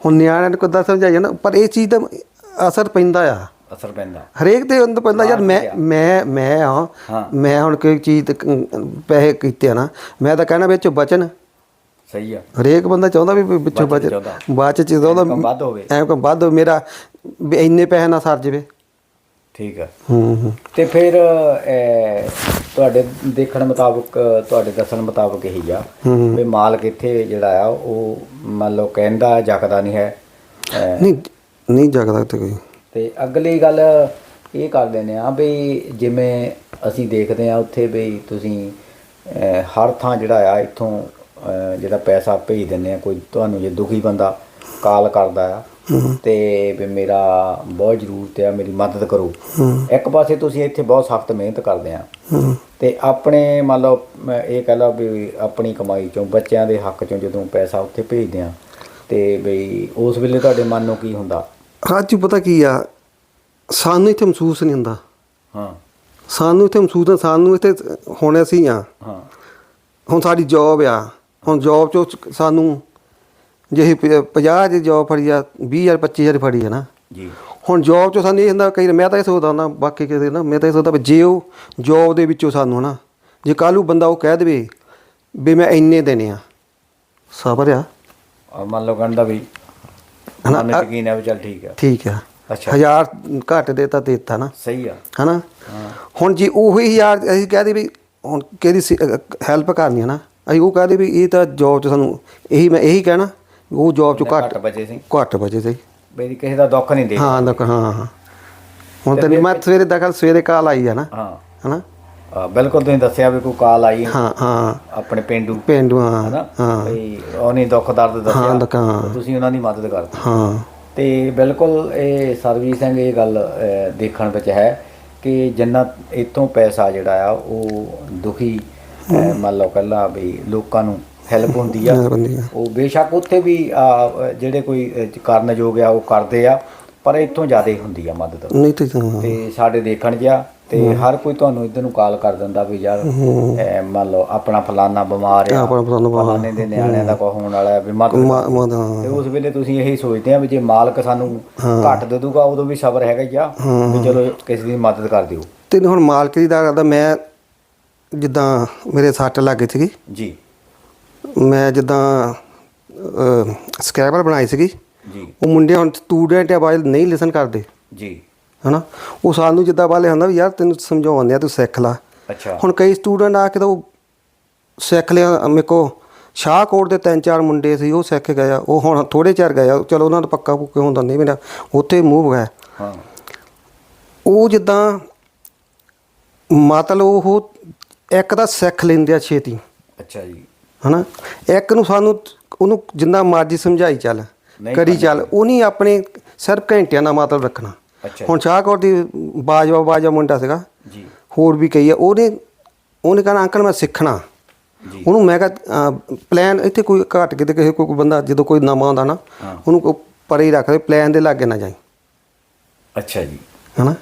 ਹੁਣ ਨਿਆਣਿਆਂ ਨੂੰ ਕਿੱਦਾਂ ਸਮਝਾਈਏ ਨਾ ਪਰ ਇਹ ਚੀਜ਼ ਦਾ ਅਸਰ ਪੈਂਦਾ ਆ ਅਸਰ ਪੈਂਦਾ ਹਰੇਕ ਦੇ ਅੰਦਰ ਪੈਂਦਾ ਯਾਰ ਮੈਂ ਮੈਂ ਮੈਂ ਹਾਂ। ਹਾਂ ਮੈਂ ਹੁਣ ਕੋਈ ਚੀਜ਼ ਤੇ ਕ- ਪੈਸੇ ਕੀਤੇ ਆ ਨਾ ਮੈਂ ਤਾਂ ਕਹਿਣਾ ਵਿੱਚੋਂ ਬਚਨ ਸਹੀ ਆ ਹਰੇਕ ਬੰਦਾ ਚਾਹੁੰਦਾ ਵੀ ਵਿੱਚੋਂ ਬਚਨ ਚਾਹੁੰਦਾ। ਬਾਅਦ ਚ ਚਾਹੁੰਦਾ ਇਨਕਮ ਵੱਧ ਹੋਵੇ। ਐਂ ਕੋਈ ਵੱਧ ਹੋਵੇ, ਮੇਰਾ ਵੀ ਇੰਨੇ ਪੈਸੇ ਨਾ ਸਰ ਜਾਵੇ ਠੀਕ ਹੂੰ ਹੂੰ। ਤੇ ਫਿਰ ਅਹ, ਤੁਹਾਡੇ ਦੇਖਣ ਮੁਤਾਬਕ ਤੁਹਾਡੇ ਦੱਸਣ ਮੁਤਾਬਕ ਇਹੀ ਆ ਵੀ ਮਾਲਕ ਇੱਥੇ ਜਿਹੜਾ ਆ ਉਹ ਮੰਨ ਲਓ ਕਹਿੰਦਾ ਜਕਦਾ ਨਹੀਂ ਹੈ ਅਹ, ਨਹੀਂ ਨਹੀਂ ਜਗਦਾ ਤੇ ਕੋਈ। ਤੇ ਅਗਲੀ ਗੱਲ ਇਹ ਕਰ ਦਿੰਦੇ ਆ ਵੀ ਜਿਵੇਂ ਅਸੀਂ ਦੇਖਦੇ ਆ ਉੱਥੇ ਵੀ ਤੁਸੀਂ ਅਹ, ਹਰ ਥਾਂ ਜਿਹੜਾ ਆ ਇੱਥੋਂ ਅਹ, ਜਿਹੜਾ ਪੈਸਾ ਭੇਜ ਦਿੰਦੇ ਆ ਕੋਈ ਤੁਹਾਨੂੰ ਜੇ ਦੁਖੀ ਬੰਦਾ ਕਾਲ ਕਰਦਾ ਆ ਤੇ ਵੀ ਮੇਰਾ ਬਹੁਤ ਜ਼ਰੂਰਤ ਆ ਮੇਰੀ ਮਦਦ ਕਰੋ। ਇੱਕ ਪਾਸੇ ਤੁਸੀਂ ਇੱਥੇ ਬਹੁਤ ਸਖਤ ਮਿਹਨਤ ਕਰਦੇ ਆ। ਤੇ ਆਪਣੇ ਮੰਨ ਲਓ ਇਹ ਕਹਿ ਲਓ ਵੀ ਆਪਣੀ ਕਮਾਈ ਚੋਂ ਬੱਚਿਆਂ ਦੇ ਹੱਕ ਚੋਂ ਜਦੋਂ ਪੈਸਾ ਉੱਥੇ ਭੇਜਦੇ ਆ ਤੇ ਬਈ ਉਸ ਵੇਲੇ ਤੁਹਾਡੇ ਮਨ ਨੂੰ ਕੀ ਹੁੰਦਾ? ਰਾਜੂ ਪਤਾ ਕੀ ਆ? ਸਾਨੂੰ ਇੱਥੇ ਮਹਿਸੂਸ ਨਹੀਂ ਹੁੰਦਾ। ਹਾਂ। ਸਾਨੂੰ ਇੱਥੇ ਮਹਿਸੂਸ ਨਹੀਂ ਸਾਨੂੰ ਇੱਥੇ ਹੁਣ ਅਸੀਂ ਆ। ਹਾਂ। ਹੁਣ ਸਾਡੀ ਜੌਬ ਆ। ਹੁਣ ਜੌਬ ਚੋਂ ਸਾਨੂੰ ਜੇ 50 ਦੀ ਜੌਬ ਫੜੀ ਆ 20000 25000 ਫੜੀ ਆ ਨਾ। ਜੀ। ਹੁਣ ਜੌਬ ਚੋਂ ਸਾਨੂੰ ਇਹ ਹੁੰਦਾ ਕਈ ਮੈਂ ਤਾਂ ਇਹ ਸੋਚਦਾ ਹੁੰਦਾ ਬਾਕੀ ਕਿਸੇ ਨਾ ਮੈਂ ਤਾਂ ਇਹ ਸੋਚਦਾ ਵੀ ਜੇ ਉਹ ਜੌਬ ਦੇ ਵਿੱਚੋਂ ਸਾਨੂੰ ਨਾ ਜੇ ਕੱਲ੍ਹ ਨੂੰ ਬੰਦਾ ਉਹ ਕਹਿ ਦੇਵੇ ਵੀ ਮੈਂ ਇੰਨੇ ਦੇਣੇ ਆ ਸਬਰ ਆ। ਔਰ ਮੰਨ ਲਓ ਕਹਿੰਦਾ ਵੀ ਹਨਾ, ਯਕੀਨ ਹੈ ਵੀ ਚੱਲ ਠੀਕ ਆ। ਠੀਕ ਆ। ਅੱਛਾ। ਹਜ਼ਾਰ ਘੱਟ ਦੇ ਤਾਂ ਦੇਤਾ ਨਾ। ਸਹੀ ਆ। ਹਨਾ? ਹੁਣ ਜੇ ਉਹੀ ਯਾਰ ਅਸੀਂ ਕਹਦੇ ਵੀ ਹੁਣ ਕਿਹਦੀ ਹੈਲਪ ਕਰਨੀ ਹੈ ਨਾ ਅਸੀਂ ਉਹ ਕਹਦੇ ਵੀ ਇਹ ਤਾਂ ਜੌਬ 'ਚ ਸਾਨੂੰ ਇਹੀ ਮੈਂ ਇਹੀ ਕਹਿਣਾ ਉਹ ਜੌਬ 'ਚ ਘੱਟ ਬਚੇ ਸੀ। ਘੱਟ ਵਜੇ ਸਹੀ ਬਈ ਕਿਸੇ ਦਾ ਦੁੱਖ ਨਹੀਂ ਦੇ ਹਾਂ ਦੇਖ ਹਾਂ ਹਾਂ। ਹੁਣ ਤੇ ਮੈਂ ਸਵੇਰੇ ਦਖਲ ਸਵੇਰੇ ਕਾਲ ਆਈ ਆ ਨਾ ਹਾਂ। ਹਨਾ? ਬਿਲਕੁਲ ਤੁਸੀਂ ਦੱਸਿਆ ਵੀ ਕੋਈ ਕਾਲ ਆਈ। ਹਾਂ ਹਾਂ। ਆਪਣੇ ਪਿੰਡੂ। ਪਿੰਡੂ ਹਾਂ ਹਾਂ। ਬਈ ਉਹਨੇ ਦੁੱਖ ਦਰਦ ਹਾਂ, ਦੱਸਿਆ ਹਾਂ। ਤੁਸੀਂ ਉਹਨਾਂ ਦੀ ਮਦਦ ਕਰਦੇ। ਹਾਂ। ਤੇ ਬਿਲਕੁਲ ਇਹ ਸਰਵੀਸ ਸਿੰਘ ਇਹ ਗੱਲ ਦੇਖਣ ਵਿੱਚ ਹੈ ਕਿ ਜਿੰਨਾ ਇਤੋਂ ਪੈਸਾ ਜਿਹੜਾ ਆ ਉਹ ਦੁਖੀ ਮੰਨ ਲਓ ਕੱਲਾ ਵੀ ਲੋਕਾਂ ਨੂੰ ਹੈਲਪ ਹੁੰਦੀ ਆ। ਉਹ ਬੇਸ਼ੱਕ ਉੱਥੇ ਵੀ ਜਿਹੜੇ ਕੋਈ ਕਰਨਯੋਗ ਆ ਉਹ ਕਰਦੇ ਆ ਪਰ ਇੱਥੋਂ ਜ਼ਿਆਦਾ ਹੁੰਦੀ ਆ ਮਦਦ। ਨਹੀਂ ਤੇ। ਤੇ ਸਾਡੇ ਦੇਖਣ ਜਿਆ ਤੇ ਹਰ ਕੋਈ ਤੁਹਾਨੂੰ ਇਧਰ ਨੂੰ ਕਾਲ ਕਰ ਦਿੰਦਾ ਵੀ ਯਾਰ ਮੰਨ ਲਓ ਆਪਣਾ ਫਲਾਨਾ ਬਿਮਾਰ ਆ। ਆਪਣਾ ਫਲਾਨਾ ਬਿਮਾਰ। ਫਲਾਣੇ ਦੇ ਨਿਆਣਿਆਂ ਦਾ ਕੋ ਹੋਣ ਵਾਲਾ ਹੈ ਵੀ ਮਦਦ। ਤੇ ਉਸ ਵੇਲੇ ਤੁਸੀਂ ਇਹੀ ਸੋਚਦੇ ਆ ਵੀ ਜੇ ਮਾਲਕ ਸਾਨੂੰ ਘੱਟ ਦੇ ਦੂਗਾ ਉਦੋਂ ਵੀ ਸਬਰ ਹੈਗਾ ਆ। ਵੀ ਚਲੋ ਕਿਸੇ ਦੀ ਮਦਦ ਕਰ ਦਿਓ। ਤੇ ਹੁਣ ਮਾਲਕ ਦੀ ਦਾ ਕਰਦਾ ਮੈਂ ਜਿੱਦਾਂ ਮੇਰੇ ਸੱਟ ਲੱਗ ਗਈ ਸੀਗੀ। ਜੀ। ਮੈਂ ਜਿੱਦਾਂ ਸਕ੍ਰੈਬਲ ਬਣਾਈ ਸੀਗੀ। ਜੀ। ਉਹ ਮੁੰਡੇ ਹੁਣ ਸਟੂਡੈਂਟ ਆ ਬਾਈ ਨਹੀਂ ਲਿਸਨ ਕਰਦੇ। ਜੀ। ਹਨਾ? ਉਹ ਸਾਨੂੰ ਜਿੱਦਾਂ ਵਾਲੇ ਹੁੰਦਾ ਵੀ ਯਾਰ ਤੈਨੂੰ ਸਮਝਾਉਂਦੇ ਆ ਤੂੰ ਸਿੱਖ ਲੈ। ਅੱਛਾ। ਹੁਣ ਕਈ ਸਟੂਡੈਂਟ ਆ ਕੇ ਤਾਂ ਉਹ ਸਿੱਖ ਲਿਆ ਮੇਰੇ ਕੋ ਸ਼ਾਹਕੋਟ ਦੇ ਤਿੰਨ ਚਾਰ ਮੁੰਡੇ ਸੀ ਉਹ ਸਿੱਖ ਗਏ ਆ। ਉਹ ਹੁਣ ਥੋੜੇ ਚਿਰ ਗਏ ਆ। ਚਲੋ ਉਹਨਾਂ ਦਾ ਪੱਕਾ ਪੁੱਕੇ ਹੁੰਦਾ ਨਹੀਂ ਮੇਰਾ ਉੱਥੇ ਮੂਵ ਗਿਆ ਹਾਂ। ਉਹ ਜਿੱਦਾਂ ਮਤਲਬ ਉਹ ਇੱਕ ਤਾਂ ਸਿੱਖ ਲੈਂਦੇ ਆ ਛੇਤੀ। ਅੱਛਾ ਜੀ। ਹਨਾ? ਇੱਕ ਨੂੰ ਸਾਨੂੰ ਉਹਨੂੰ ਜਿੰਨਾ ਮਰਜ਼ੀ ਸਮਝਾਈ ਚੱਲ ਕਰੀ ਚੱਲ ਉਹ ਨਹੀਂ ਆਪਣੇ ਸਿਰਫ ਘੰਟਿਆਂ ਦਾ ਮਤਲਬ ਰੱਖਣਾ। ਹੁਣ ਸ਼ਾਹਕੋਟ ਦੀ ਬਾਜਵਾ ਬਾਜਵਾ ਮੁੰਡਾ ਸੀਗਾ ਜੀ। ਹੋਰ ਵੀ ਕਈ ਆ ਉਹਨੇ ਉਹਨੇ ਕਹਣਾ ਅੰਕਲ ਮੈਂ ਸਿੱਖਣਾ। ਉਹਨੂੰ ਮੈਂ ਕਿਹਾ ਪਲਾਨ ਇੱਥੇ ਕੋਈ ਘਟ ਕੇ ਤੇ ਕਿਸੇ ਕੋਈ ਬੰਦਾ ਜਦੋਂ ਕੋਈ ਨਵਾਂ ਆਉਂਦਾ ਨਾ। ਉਹਨੂੰ ਪਰੇ ਹੀ ਰੱਖ ਦੇ ਪਲਾਨ ਦੇ ਲਾਗੇ ਨਾ ਜਾਈ। ਅੱਛਾ ਜੀ। ਹਨਾ?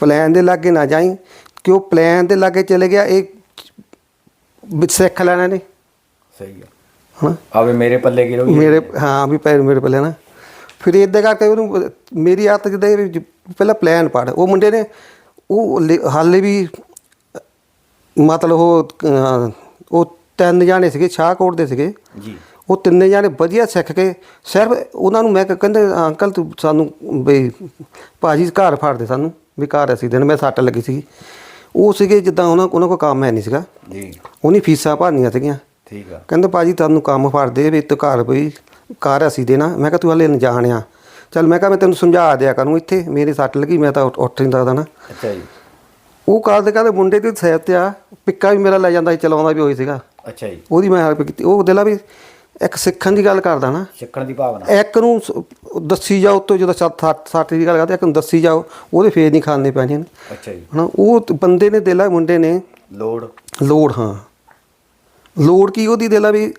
ਪਲਾਨ ਦੇ ਲਾਗੇ ਨਾ ਜਾਈ ਕਿ ਉਹ ਪਲਾਨ ਦੇ ਲਾਗੇ ਚਲੇ ਗਿਆ ਇਹ ਸਿੱਖ ਲੈਣਾ ਨੇ ਸਹੀ ਆ। ਹਨਾ? ਆਵੇ ਮੇਰੇ ਪੱਲੇ ਕੀ ਰਹੂਗੀ ਮੇਰੇ ਹਾਂ ਵੀ ਪੈਰ ਮੇਰੇ ਪਹਿਲੇ ਨਾ। ਫਿਰ ਇਦਾਂ ਕਰਕੇ ਉਹਨੂੰ ਮੇਰੀ ਆਦਤ ਜਿੱਦਾਂ ਇਹ ਪਹਿਲਾਂ ਪਲਾਨ ਪੜ ਉਹ ਮੁੰਡੇ ਨੇ ਉਹ ਹਾਲੇ ਵੀ ਮਤਲਬ ਉਹ ਉਹ ਤਿੰਨ ਜਾਣੇ ਸੀਗੇ ਸ਼ਾਹਕੋਟ ਦੇ ਸੀਗੇ। ਜੀ। ਉਹ ਤਿੰਨੇ ਜਾਣੇ ਵਧੀਆ ਸਿੱਖ ਕੇ ਸਿਰਫ ਉਹਨਾਂ ਨੂੰ ਮੈਂ ਕਹਿੰਦੇ ਅੰਕਲ ਤੂੰ ਸਾਨੂੰ ਬਈ ਭਾਜੀ ਘਰ ਫੜਦੇ ਸਾਨੂੰ ਵੀ ਘਰ ਅਸੀਂ ਦੇਣ। ਮੈਂ ਸੱਟ ਲੱਗੀ ਸੀ ਉਹ ਸੀਗੇ ਜਿੱਦਾਂ ਉਹਨਾਂ ਉਹਨਾਂ ਕੋਲ ਕੰਮ ਹੈ ਨਹੀਂ ਸੀਗਾ। ਜੀ। ਉਹਨੀ ਫੀਸਾਂ ਭਰਨੀਆਂ ਸੀਗੀਆਂ। ਠੀਕ ਆ। ਕਹਿੰਦੇ ਭਾਜੀ ਤੁਹਾਨੂੰ ਕੰਮ ਫੜਦੇ ਵੀ ਤੇ ਘਰ ਕੋਈ ਘਰ ਅਸੀਂ ਦੇਣਾ। ਮੈਂ ਕਿਹਾ ਤੂੰ ਹਲੇ ਅਣਜਾਣ ਆ। ਚੱਲ ਮੈਂ ਕਿਹਾ ਮੈਂ ਤੈਨੂੰ ਸਮਝਾ ਦਿਆ ਕਰੂੰ ਇੱਥੇ ਮੇਰੇ ਸੱਟ ਲੱਗੀ ਮੈਂ ਤਾਂ ਉੱਠ- ਉੱਠ ਨਹੀਂ ਸਕਦਾ ਨਾ। ਅੱਛਾ ਜੀ। ਉਹ ਕਰਦੇ ਕਰਦੇ ਮੁੰਡੇ ਦੀ ਸਹਿਤ ਤੇ ਆ ਪਿੱਕਾ ਵੀ ਮੇਰਾ ਲੈ ਜਾਂਦਾ ਸੀ ਚਲਾਉਂਦਾ ਵੀ ਹੋਈ ਸੀਗਾ। ਅੱਛਾ ਜੀ। ਉਹਦੀ ਮੈਂ ਹੈਲਪ ਕੀਤੀ। ਉਹ ਦਿਲਾ ਵੀ ਇੱਕ ਸਿੱਖਣ ਦੀ ਗੱਲ ਕਰਦਾ ਨਾ। ਸਿੱਖਣ ਦੀ ਭਾਵਨਾ। ਇੱਕ ਨੂੰ ਸ- ਦੱਸੀ ਜਾਓ ਤੋਂ ਜਦੋਂ ਸੱਤ ਸੱਤ ਸੱਟ ਦੀ ਗੱਲ ਕਰਦੇ ਇੱਕ ਨੂੰ ਦੱਸੀ ਜਾਓ ਉਹਦੇ ਫੇਰ ਨਹੀਂ ਖਾਣੇ ਪੈਣੇ। ਅੱਛਾ ਜੀ। ਹਨਾ ਉਹ ਤੇ ਬੰਦੇ ਨੇ ਦਿਲਾ ਮੁੰਡੇ ਨੇ ਲੋੜ। ਲੋੜ ਹਾਂ। ਲੋੜ ਕੀ ਉਹਦੀ ਦੇ ਲਾ ਵੀ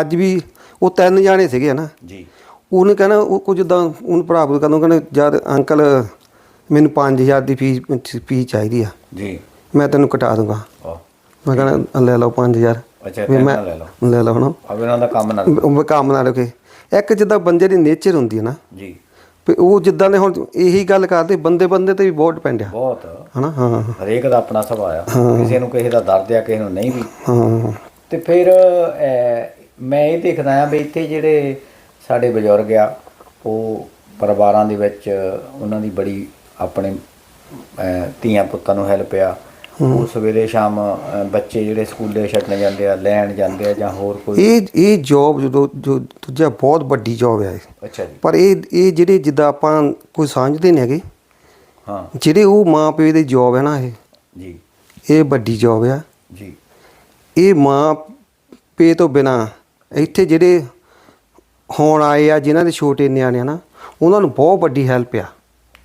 ਅੱਜ ਵੀ ਉਹ ਤਿੰਨ ਜਾਣੇ ਸੀਗੇ ਨਾ ਜੀ। ਉਹਨੇ ਕਹਿਣਾ ਉਹ ਕੁਝ ਜਿੱਦਾਂ ਉਹਨੂੰ ਭਰਾ ਨੂੰ ਕਹਿੰਦਾ ਕਹਿੰਦਾ ਯਾਰ ਅੰਕਲ ਮੈਨੂੰ 5000 ਦੀ ਫੀਸ ਫੀਸ ਚਾਹੀਦੀ ਆ। ਜੀ। ਮੈਂ ਤੈਨੂੰ ਕਟਾ ਦੂੰਗਾ। ਮੈਂ ਕਹਿੰਦਾ ਲੈ ਲਓ 5000 ਅੱਛਾ ਮੈਂ ਲੈ ਲਓ। ਲੈ ਲਓ ਹੁਣ। ਅਬ ਇਹਨਾਂ ਦਾ ਕੰਮ ਨਾ ਉਹ ਕੰਮ ਨਾ ਰੁਕੇ ਇੱਕ ਜਿੱਦਾਂ ਬੰਦੇ ਦੀ ਨੇਚਰ ਹੁੰਦੀ ਹੈ ਨਾ। ਜੀ। ਉਹ ਜਿੱਦਾਂ ਨੇ ਹੁਣ ਇਹੀ ਗੱਲ ਕਰਦੇ ਬੰਦੇ ਬੰਦੇ ਤੇ ਵੀ ਬਹੁਤ ਡਿਪੈਂਡ ਆ। ਬਹੁਤ। ਹਨਾ ਹਾਂ ਹਰੇਕ ਦਾ ਆਪਣਾ ਸੁਭਾਅ ਆ। ਕਿਸੇ ਨੂੰ ਕਿਸੇ ਦਾ ਦਰਦ ਆ ਕਿਸੇ ਨੂੰ ਨਹੀਂ ਵੀ। ਹਾਂ। ਤੇ ਫਿਰ ਮੈਂ ਇਹ ਦੇਖਦਾ ਆ ਵੀ ਇੱਥੇ ਜਿਹੜੇ ਸਾਡੇ ਬਜ਼ੁਰਗ ਆ ਉਹ ਪਰਿਵਾਰਾਂ ਦੇ ਵਿੱਚ ਉਹਨਾਂ ਦੀ ਬੜੀ ਆਪਣੇ ਧੀਆਂ ਪੁੱਤਾਂ ਨੂੰ ਹੈਲਪ ਆ। ਉਹ ਸਵੇਰੇ ਸ਼ਾਮ ਬੱਚੇ ਜਿਹੜੇ ਸਕੂਲੇ ਛੱਡਣ ਜਾਂਦੇ ਆ ਲੈਣ ਜਾਂਦੇ ਆ ਜਾਂ ਹੋਰ ਕੋਈ। ਇਹ ਇਹ ਜੌਬ ਜਦੋਂ ਜੋ ਦੂਜਾ ਬਹੁਤ ਵੱਡੀ ਜੌਬ ਹੈ। ਅੱਛਾ ਜੀ। ਪਰ ਇਹ ਇਹ ਜਿਹੜੇ ਜਿੱਦਾਂ ਆਪਾਂ ਕੋਈ ਸਮਝਦੇ ਨਹੀਂ ਹੈਗੇ ਹਾਂ। ਜਿਹੜੇ ਉਹ ਮਾਂ ਪਿਓ ਦੀ ਜੌਬ ਹੈ ਨਾ ਇਹ। ਜੀ। ਇਹ ਵੱਡੀ ਜੌਬ ਆ। ਜੀ। ਇਹ ਮਾਂ ਪੇ ਤੋਂ ਬਿਨਾ ਇੱਥੇ ਜਿਹੜੇ ਹੁਣ ਆਏ ਆ ਜਿਨ੍ਹਾਂ ਦੇ ਛੋਟੇ ਨਿਆਣੇ ਆ ਨਾ ਉਹਨਾਂ ਨੂੰ ਬਹੁਤ ਵੱਡੀ ਹੈਲਪ ਆ।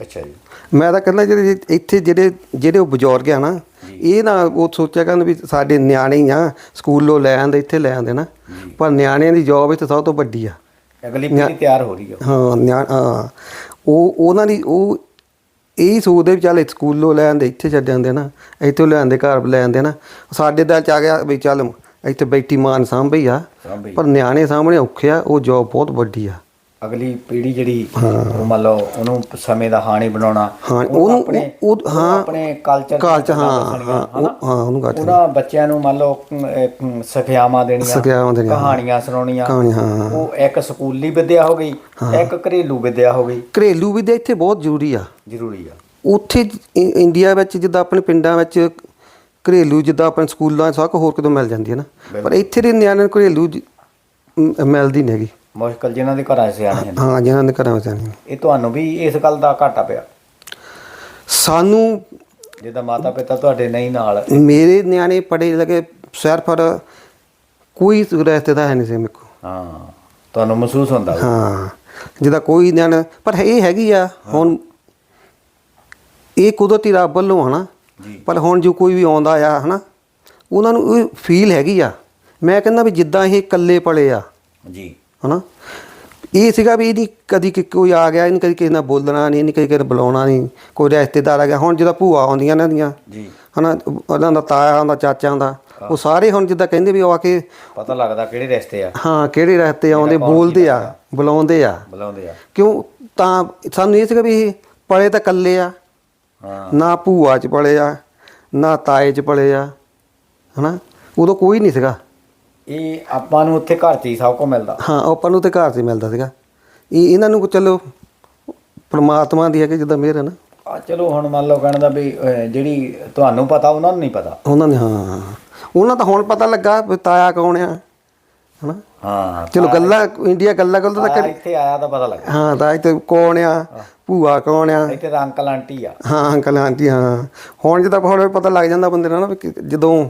ਅੱਛਾ ਜੀ। ਮੈਂ ਤਾਂ ਕਹਿੰਦਾ ਜਿਹੜੇ ਇੱਥੇ ਜਿਹੜੇ ਜਿਹੜੇ ਉਹ ਬਜ਼ੁਰਗ ਆ ਨਾ ਇਹ ਨਾ ਉਹ ਸੋਚਿਆ ਕਰਨ ਵੀ ਸਾਡੇ ਨਿਆਣੇ ਹੀ ਆ ਸਕੂਲੋਂ ਲੈ ਆਂਦੇ ਇੱਥੇ ਲੈ ਆਂਦੇ ਨਾ। ਪਰ ਨਿਆਣਿਆਂ ਦੀ ਜੌਬ ਇੱਥੇ ਸਭ ਤੋਂ ਵੱਡੀ ਆ। ਅਗਲੀ ਪੀੜ੍ਹੀ ਤਿਆਰ ਹੋ ਰਹੀ ਆ। ਹਾਂ ਨਿਆਣ ਹਾਂ। ਉਹ ਉਹਨਾਂ ਦੀ ਉਹ ਇਹ ਸੋਚਦੇ ਵੀ ਚੱਲ ਇੱਥੇ ਸਕੂਲੋਂ ਲੈ ਆਂਦੇ ਇੱਥੇ ਛੱਡ ਜਾਂਦੇ ਨਾ ਇੱਥੋਂ ਲੈ ਆਂਦੇ ਘਰ ਲੈ ਆਂਦੇ ਨਾ। ਸਾਡੇ ਦਿਲ ਚ ਆ ਗਿਆ ਵੀ ਚੱਲ ਇੱਥੇ ਬੈਠੀ ਮਾਨ ਸਾਂਭਈ ਆ। ਪਰ ਨਿਆਣੇ ਸਾਹਮਣੇ ਔਖੇ ਆ ਉਹ ਜੌਬ ਬਹੁਤ ਵੱਡੀ ਆ। ਅਗਲੀ ਪੀੜ੍ਹੀ ਜਿਹੜੀ ਮੰਨ ਲਓ ਉਹਨੂੰ ਸਮੇਂ ਦਾ ਹਾਣੀ ਬਣਾਉਣਾ ਹਾਂ, ਉਹਨੂੰ ਉਹ- ਹਾਂ, ਆਪਣੇ ਕਲਚਰ culture, ਹਾਂ, ਹਾਂ, ਉਹ- ਹਾਂ, ਉਹਨੂੰ culture ਉਹਨਾਂ ਬੱਚਿਆਂ ਨੂੰ ਮੰਨ ਲਓ ਸਿਖਿਆਵਾਂ ਦੇਣੀਆਂ। ਕਹਾਣੀਆਂ ਸੁਣਾਉਣੀਆਂ। ਉਹ ਇੱਕ ਸਕੂਲੀ ਵਿਦਿਆ ਹੋ ਗਈ ਇੱਕ ਘਰੇਲੂ ਵਿਦਿਆ ਹੋ ਗਈ। ਘਰੇਲੂ ਵਿਦਿਆ ਇੱਥੇ ਬਹੁਤ ਜ਼ਰੂਰੀ ਆ। ਜ਼ਰੂਰੀ ਆ। ਉੱਥੇ ਇੰਡੀਆ ਵਿੱਚ ਜਿੱਦਾਂ ਆਪਣੇ ਪਿੰਡਾਂ ਵਿੱਚ ਘਰੇਲੂ ਜਿੱਦਾਂ ਆਪਣੇ ਸਕੂਲਾਂ ਸਭ ਹੋਰ ਕਿਤੋਂ ਮਿਲ ਜਾਂਦੀ ਹੈ ਨਾ। ਪਰ ਇੱਥੇ ਦੇ ਨਿਆਣਿਆਂ ਨੂੰ ਘਰੇਲੂ ਮਿਲਦੀ ਨਹੀਂ ਹੈਗੀ। ਮੁਸ਼ਕਲ ਜਿਨ੍ਹਾਂ ਦੇ ਘਰਾਂ 'ਚ ਸਿਆਣੇ ਹਨ ਹਾਂ ਜਿਹਨਾਂ ਦੇ ਘਰਾਂ ਵਿੱਚ ਨਹੀਂ ਇਹ ਤੁਹਾਨੂੰ ਵੀ ਇਸ ਗੱਲ ਦਾ ਘਾਟਾ ਪਿਆ? ਸਾਨੂੰ ਜਿੱਦਾਂ ਮਾਤਾ ਪਿਤਾ ਤੁਹਾਡੇ ਨਹੀਂ ਨਾਲ। ਮੇਰੇ ਨਿਆਣੇ ਪੜੇ ਲਗੇ ਸਿਰਫ ਔਰ ਕੋਈ ਰਿਸ਼ਤੇਦਾਰ ਹੈ ਨਹੀਂ ਸੀ ਮੇਰੇ ਕੋਲ। ਹਾਂ ਤੁਹਾਨੂੰ ਮਹਿਸੂਸ ਹੁੰਦਾ ਹੋਊ। ਹਾਂ ਜਿਹਦਾ ਕੋਈ ਨਿਆਣਾ ਪਰ ਇਹ ਹੈਗੀ ਆ ਹੁਣ ਇਹ ਕੁਦਰਤੀ ਰੱਬ ਵੱਲੋਂ ਹਨਾ ਪਰ ਹੁਣ ਜੋ ਕੋਈ ਵੀ ਆਉਂਦਾ ਆ ਹਨਾ ਉਹਨਾਂ ਨੂੰ ਇਹ ਫੀਲ ਹੈਗੀ ਆ। ਮੈਂ ਕਹਿੰਦਾ ਵੀ ਜਿੱਦਾਂ ਇਹ ਇਕੱਲੇ ਪਲੇ ਆ ਜੀ। ਹਨਾ? ਇਹ ਸੀਗਾ ਵੀ ਇਹਦੀ ਕਦੀ ਕਿ ਕੋਈ ਆ ਗਿਆ ਇਹਨੇ ਕਦੀ ਕਿਸੇ ਨਾਲ ਬੋਲਣਾ ਨਹੀਂ ਇਹਨੇ ਕਦੀ ਕਿਸੇ ਨੂੰ ਬੁਲਾਉਣਾ ਨਹੀਂ ਕੋਈ ਰਿਸ਼ਤੇਦਾਰ ਆ ਗਿਆ। ਹੁਣ ਜਿਹਦਾ ਭੂਆ ਆਉਂਦੀਆਂ ਇਹਨਾਂ ਦੀਆਂ ਜੀ। ਹਨਾ ਉਹਨਾਂ ਦਾ ਤਾਇਆ ਹੁੰਦਾ ਚਾਚਾ ਹੁੰਦਾ ਉਹ ਸਾਰੇ ਹੁਣ ਜਿੱਦਾਂ ਕਹਿੰਦੇ ਵੀ ਉਹ ਆ ਕੇ ਪਤਾ ਲੱਗਦਾ ਕਿਹੜੇ ਰਿਸ਼ਤੇ ਆ। ਹਾਂ ਕਿਹੜੇ ਰਸਤੇ ਆਉਂਦੇ ਬੋਲਦੇ ਆ ਬੁਲਾਉਂਦੇ ਆ। ਬੁਲਾਉਂਦੇ ਆ। ਕਿਉਂ? ਤਾਂ ਸਾਨੂੰ ਇਹ ਸੀਗਾ ਵੀ ਇਹ ਪਲੇ ਤਾਂ ਇਕੱਲੇ ਆ ਹਾਂ। ਨਾ ਭੂਆ ਚ ਪਲੇ ਆ ਨਾ ਤਾਏ ਚ ਪਲੇ ਆ ਹਨਾ? ਉਦੋਂ ਕੋਈ ਨਹੀਂ ਸੀਗਾ। ਇਹ ਆਪਾਂ ਨੂੰ ਉੱਥੇ ਘਰ 'ਚ ਹੀ ਸਭ ਕੁਝ ਮਿਲਦਾ। ਹਾਂ ਆਪਾਂ ਨੂੰ ਤੇ ਘਰ 'ਚ ਹੀ ਮਿਲਦਾ ਸੀਗਾ। ਇਹ ਇਹਨਾਂ ਨੂੰ ਚਲੋ ਪ੍ਰਮਾਤਮਾ ਦੀ ਹੈ ਕਿ ਜਿੱਦਾਂ ਮਿਹਰ ਹੈ ਨਾ। ਆ ਚਲੋ ਹੁਣ ਮੰਨ ਲਓ ਕਹਿਣ ਦਾ ਵੀ ਅਹ, ਜਿਹੜੀ ਤੁਹਾਨੂੰ ਪਤਾ ਉਹਨਾਂ ਨੂੰ ਨਹੀਂ ਪਤਾ। ਉਹਨਾਂ ਨੇ ਹਾਂ ਉਹਨਾਂ ਤਾਂ ਹੁਣ ਪਤਾ ਲੱਗਾ ਵੀ ਤਾਇਆ ਕੌਣ ਆ ਹਨਾ? ਹਾਂ ਚਲੋ ਗੱਲਾਂ ਇੰਡੀਆ ਗੱਲਾਂ ਗੱਲਾਂ ਤਾਂ ਇੱਥੇ ਆਇਆ ਤਾਂ ਪਤਾ ਲੱਗਾ। ਹਾਂ ਤਾਂ ਇੱਥੇ ਕੌਣ ਆ ਭੂਆ ਕੌਣ ਆ? ਇੱਥੇ ਤਾਂ ਅੰਕਲ ਆਂਟੀ ਆ। ਹਾਂ ਅੰਕਲ ਆਂਟੀ ਹਾਂ। ਹੁਣ ਜਦੋਂ ਹੁਣ ਪਤਾ ਲੱਗ ਜਾਂਦਾ ਬੰਦੇ ਨੂੰ ਨਾ ਵੀ ਕਿ- ਜਦੋਂ